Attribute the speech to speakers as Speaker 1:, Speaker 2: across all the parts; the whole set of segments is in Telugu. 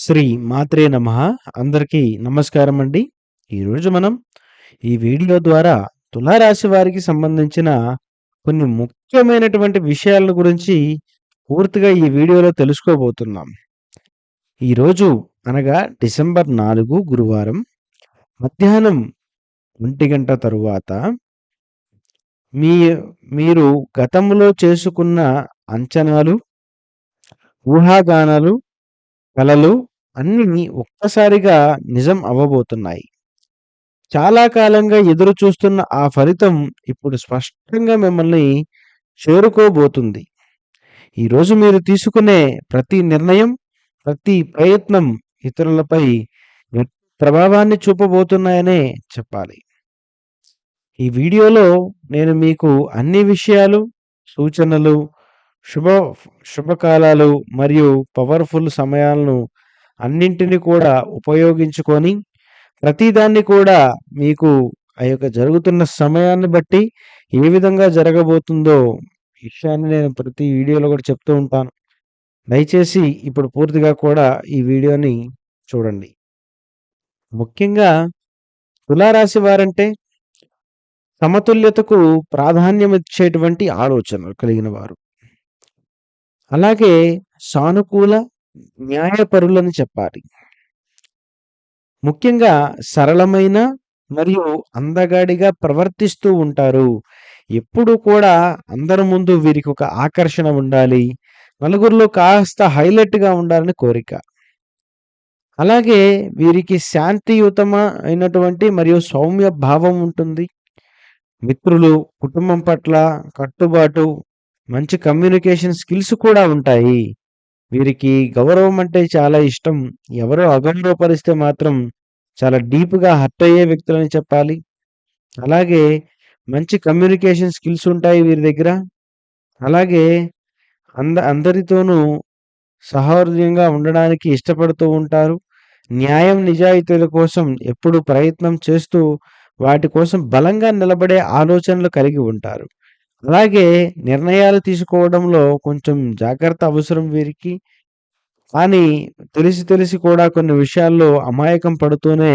Speaker 1: శ్రీ మాత్రే నమ అందరికీ నమస్కారం అండి ఈరోజు మనం ఈ వీడియో ద్వారా తులారాశి వారికి సంబంధించిన కొన్ని ముఖ్యమైనటువంటి విషయాల గురించి పూర్తిగా ఈ వీడియోలో తెలుసుకోబోతున్నాం ఈరోజు అనగా డిసెంబర్ నాలుగు గురువారం మధ్యాహ్నం ఒంటి గంట తరువాత మీ మీరు గతంలో చేసుకున్న అంచనాలు ఊహాగానాలు కలలు అన్నీ ఒక్కసారిగా నిజం అవ్వబోతున్నాయి. చాలా కాలంగా ఎదురు చూస్తున్న ఆ ఫలితం ఇప్పుడు స్పష్టంగా మిమ్మల్ని చేరుకోబోతుంది. ఈరోజు మీరు తీసుకునే ప్రతి నిర్ణయం, ప్రతి ప్రయత్నం ఇతరులపై ప్రభావాన్ని చూపబోతున్నాయనే చెప్పాలి. ఈ వీడియోలో నేను మీకు అన్ని విషయాలు, సూచనలు శుభ శుభకాలాలు మరియు పవర్ఫుల్ సమయాలను అన్నింటిని కూడా ఉపయోగించుకొని ప్రతిదాన్ని కూడా మీకు ఆ యొక్క జరుగుతున్న సమయాన్ని బట్టి ఏ విధంగా జరగబోతుందో విషయాన్ని నేను ప్రతి వీడియోలో కూడా చెప్తూ ఉంటాను దయచేసి ఇప్పుడు పూర్తిగా కూడా ఈ వీడియోని చూడండి ముఖ్యంగా తులారాశి వారంటే సమతుల్యతకు ప్రాధాన్యం ఇచ్చేటువంటి ఆలోచనలు కలిగిన వారు అలాగే సానుకూల న్యాయపరులని చెప్పాలి ముఖ్యంగా సరళమైన మరియు అందగాడిగా ప్రవర్తిస్తూ ఉంటారు ఎప్పుడు కూడా అందరి ముందు వీరికి ఒక ఆకర్షణ ఉండాలి నలుగురిలో కాస్త హైలైట్గా ఉండాలని కోరిక అలాగే వీరికి శాంతియుతమ అయినటువంటి మరియు సౌమ్య భావం ఉంటుంది మిత్రులు కుటుంబం పట్ల కట్టుబాటు మంచి కమ్యూనికేషన్ స్కిల్స్ కూడా ఉంటాయి వీరికి గౌరవం అంటే చాలా ఇష్టం ఎవరో అగౌరవపరిస్తే మాత్రం చాలా డీప్గా హర్ట్ అయ్యే వ్యక్తులని చెప్పాలి అలాగే మంచి కమ్యూనికేషన్ స్కిల్స్ ఉంటాయి వీరి దగ్గర అలాగే అంద అందరితోనూ సహోదర్యంగా ఉండడానికి ఇష్టపడుతూ ఉంటారు న్యాయం నిజాయితీల కోసం ఎప్పుడు ప్రయత్నం చేస్తూ వాటి కోసం బలంగా నిలబడే ఆలోచనలు కలిగి ఉంటారు అలాగే నిర్ణయాలు తీసుకోవడంలో కొంచెం జాగ్రత్త అవసరం వీరికి. కానీ తెలిసి తెలిసి కూడా కొన్ని విషయాల్లో అమాయకం పడుతూనే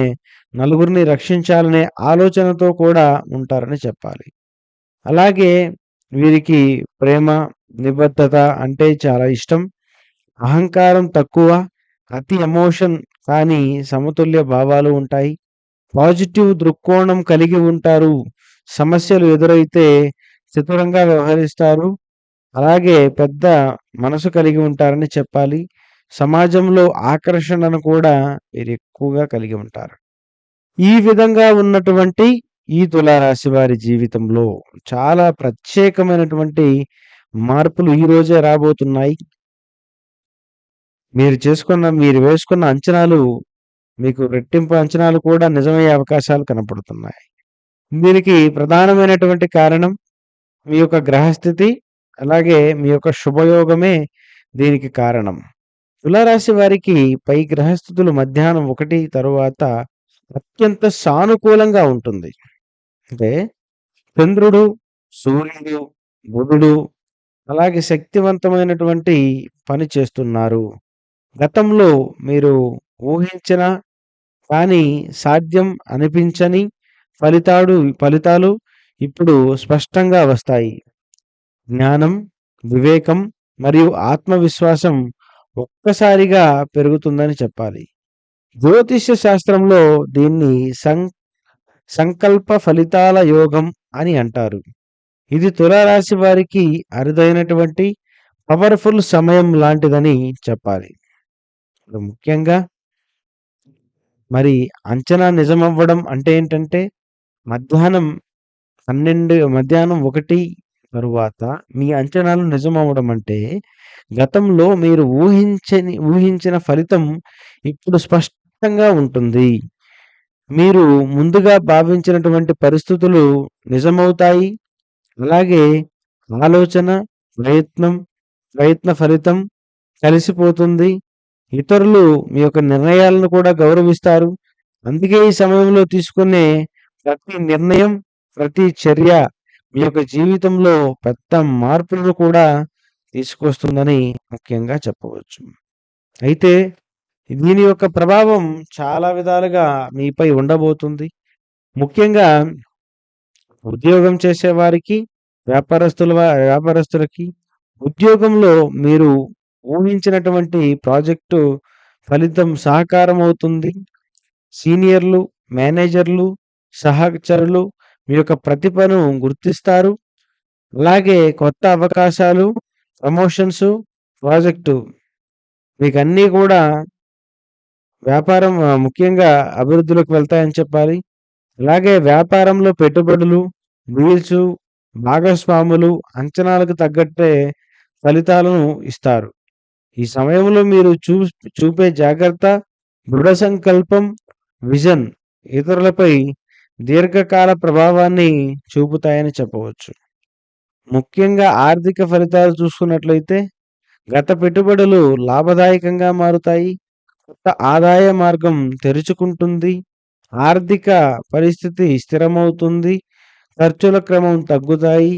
Speaker 1: నలుగురిని రక్షించాలనే ఆలోచనతో కూడా ఉంటారని చెప్పాలి. అలాగే వీరికి ప్రేమ, నిబద్ధత అంటే చాలా ఇష్టం. అహంకారం తక్కువ. అతి ఎమోషన్ కానీ సమతుల్య భావాలు ఉంటాయి. పాజిటివ్ దృక్కోణం కలిగి ఉంటారు. సమస్యలు ఎదురైతే చతురంగా వ్యవహరిస్తారు అలాగే పెద్ద మనసు కలిగి ఉంటారని చెప్పాలి సమాజంలో ఆకర్షణను కూడా వీరు ఎక్కువగా కలిగి ఉంటారు ఈ విధంగా ఉన్నటువంటి ఈ తులారాశి వారి జీవితంలో చాలా ప్రత్యేకమైనటువంటి మార్పులు ఈ రోజే రాబోతున్నాయి మీరు చేసుకున్న మీరు వేసుకున్న అంచనాలు మీకు రెట్టింపు అంచనాలు కూడా నిజమయ్యే అవకాశాలు కనపడుతున్నాయి దీనికి ప్రధానమైనటువంటి కారణం మీ యొక్క గ్రహస్థితి అలాగే మీ యొక్క శుభయోగమే దీనికి కారణం తులారాశి వారికి పై గ్రహస్థితులు మధ్యాహ్నం ఒకటి తరువాత అత్యంత సానుకూలంగా ఉంటుంది అంటే చంద్రుడు సూర్యుడు బుధుడు అలాగే శక్తివంతమైనటువంటి పని చేస్తున్నారు గతంలో మీరు ఊహించిన కానీ సాధ్యం అనిపించని ఫలితాడు ఫలితాలు ఇప్పుడు స్పష్టంగా వస్తాయి జ్ఞానం వివేకం మరియు ఆత్మవిశ్వాసం ఒక్కసారిగా పెరుగుతుందని చెప్పాలి జ్యోతిష్య శాస్త్రంలో దీన్ని సం సంకల్ప ఫలితాల యోగం అని అంటారు ఇది తులారాశి వారికి అరుదైనటువంటి పవర్ఫుల్ సమయం లాంటిదని చెప్పాలి ముఖ్యంగా మరి అంచనా నిజమవ్వడం అంటే ఏంటంటే మధ్యాహ్నం పన్నెండు మధ్యాహ్నం ఒకటి తరువాత మీ అంచనాలు నిజమవడం అంటే గతంలో మీరు ఊహించని ఊహించిన ఫలితం ఇప్పుడు స్పష్టంగా ఉంటుంది మీరు ముందుగా భావించినటువంటి పరిస్థితులు నిజమవుతాయి అలాగే ఆలోచన ప్రయత్నం ప్రయత్న ఫలితం కలిసిపోతుంది ఇతరులు మీ యొక్క నిర్ణయాలను కూడా గౌరవిస్తారు అందుకే ఈ సమయంలో తీసుకునే ప్రతి నిర్ణయం ప్రతి చర్య మీ యొక్క జీవితంలో పెద్ద మార్పులను కూడా తీసుకొస్తుందని ముఖ్యంగా చెప్పవచ్చు అయితే దీని యొక్క ప్రభావం చాలా విధాలుగా మీపై ఉండబోతుంది ముఖ్యంగా ఉద్యోగం చేసేవారికి వ్యాపారస్తుల వ్యాపారస్తులకి ఉద్యోగంలో మీరు ఊహించినటువంటి ప్రాజెక్టు ఫలితం సహకారం అవుతుంది సీనియర్లు మేనేజర్లు సహచరులు మీ యొక్క ప్రతిభను గుర్తిస్తారు అలాగే కొత్త అవకాశాలు ప్రమోషన్స్ ప్రాజెక్టు మీకు అన్నీ కూడా వ్యాపారం ముఖ్యంగా అభివృద్ధిలోకి వెళ్తాయని చెప్పాలి అలాగే వ్యాపారంలో పెట్టుబడులు వీల్చు భాగస్వాములు అంచనాలకు తగ్గట్టే ఫలితాలను ఇస్తారు ఈ సమయంలో మీరు చూ చూపే జాగ్రత్త దృఢ సంకల్పం విజన్ ఇతరులపై దీర్ఘకాల ప్రభావాన్ని చూపుతాయని చెప్పవచ్చు ముఖ్యంగా ఆర్థిక ఫలితాలు చూసుకున్నట్లయితే గత పెట్టుబడులు లాభదాయకంగా మారుతాయి కొత్త ఆదాయ మార్గం తెరుచుకుంటుంది ఆర్థిక పరిస్థితి స్థిరమవుతుంది ఖర్చుల క్రమం తగ్గుతాయి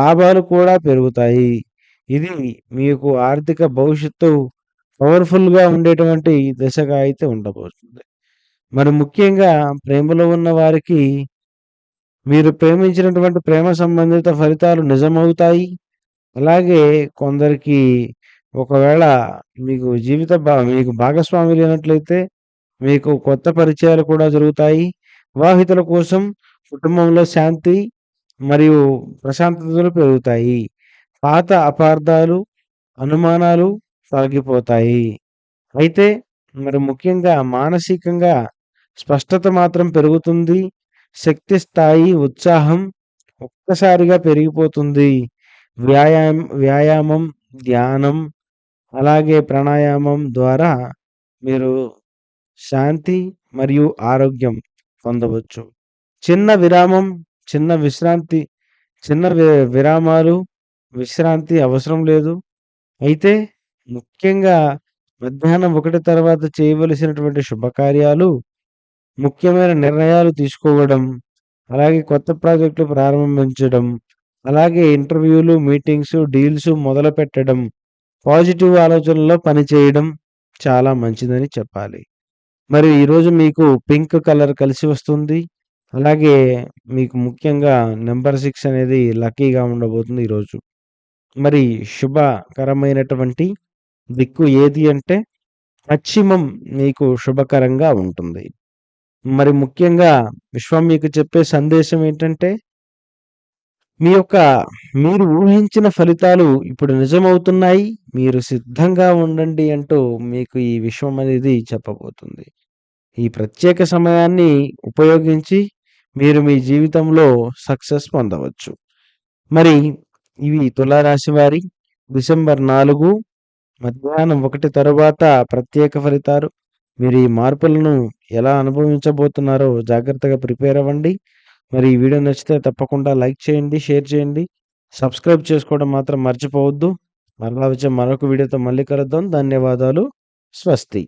Speaker 1: లాభాలు కూడా పెరుగుతాయి ఇది మీకు ఆర్థిక భవిష్యత్తు పవర్ఫుల్గా ఉండేటువంటి దశగా అయితే ఉండబోతుంది మరి ముఖ్యంగా ప్రేమలో ఉన్న వారికి మీరు ప్రేమించినటువంటి ప్రేమ సంబంధిత ఫలితాలు నిజమవుతాయి అలాగే కొందరికి ఒకవేళ మీకు జీవిత మీకు భాగస్వామి లేనట్లయితే మీకు కొత్త పరిచయాలు కూడా జరుగుతాయి వివాహితుల కోసం కుటుంబంలో శాంతి మరియు ప్రశాంతతలు పెరుగుతాయి పాత అపార్థాలు అనుమానాలు తొలగిపోతాయి అయితే మరి ముఖ్యంగా మానసికంగా స్పష్టత మాత్రం పెరుగుతుంది శక్తి స్థాయి ఉత్సాహం ఒక్కసారిగా పెరిగిపోతుంది వ్యాయామం వ్యాయామం ధ్యానం అలాగే ప్రాణాయామం ద్వారా మీరు శాంతి మరియు ఆరోగ్యం పొందవచ్చు చిన్న విరామం చిన్న విశ్రాంతి చిన్న విరామాలు విశ్రాంతి అవసరం లేదు అయితే ముఖ్యంగా మధ్యాహ్నం ఒకటి తర్వాత చేయవలసినటువంటి శుభకార్యాలు ముఖ్యమైన నిర్ణయాలు తీసుకోవడం అలాగే కొత్త ప్రాజెక్టులు ప్రారంభించడం అలాగే ఇంటర్వ్యూలు మీటింగ్స్ డీల్స్ మొదలు పెట్టడం పాజిటివ్ ఆలోచనలో పనిచేయడం చాలా మంచిదని చెప్పాలి మరి ఈరోజు మీకు పింక్ కలర్ కలిసి వస్తుంది అలాగే మీకు ముఖ్యంగా నెంబర్ సిక్స్ అనేది లక్కీగా ఉండబోతుంది ఈరోజు మరి శుభకరమైనటువంటి దిక్కు ఏది అంటే పశ్చిమం మీకు శుభకరంగా ఉంటుంది మరి ముఖ్యంగా విశ్వం మీకు చెప్పే సందేశం ఏంటంటే మీ యొక్క మీరు ఊహించిన ఫలితాలు ఇప్పుడు నిజమవుతున్నాయి మీరు సిద్ధంగా ఉండండి అంటూ మీకు ఈ విశ్వం అనేది చెప్పబోతుంది ఈ ప్రత్యేక సమయాన్ని ఉపయోగించి మీరు మీ జీవితంలో సక్సెస్ పొందవచ్చు మరి ఇవి తులారాశి వారి డిసెంబర్ నాలుగు మధ్యాహ్నం ఒకటి తరువాత ప్రత్యేక ఫలితాలు మీరు ఈ మార్పులను ఎలా అనుభవించబోతున్నారో జాగ్రత్తగా ప్రిపేర్ అవ్వండి మరి ఈ వీడియో నచ్చితే తప్పకుండా లైక్ చేయండి షేర్ చేయండి సబ్స్క్రైబ్ చేసుకోవడం మాత్రం మర్చిపోవద్దు మరలా వచ్చే మరొక వీడియోతో మళ్ళీ కలుద్దాం ధన్యవాదాలు స్వస్తి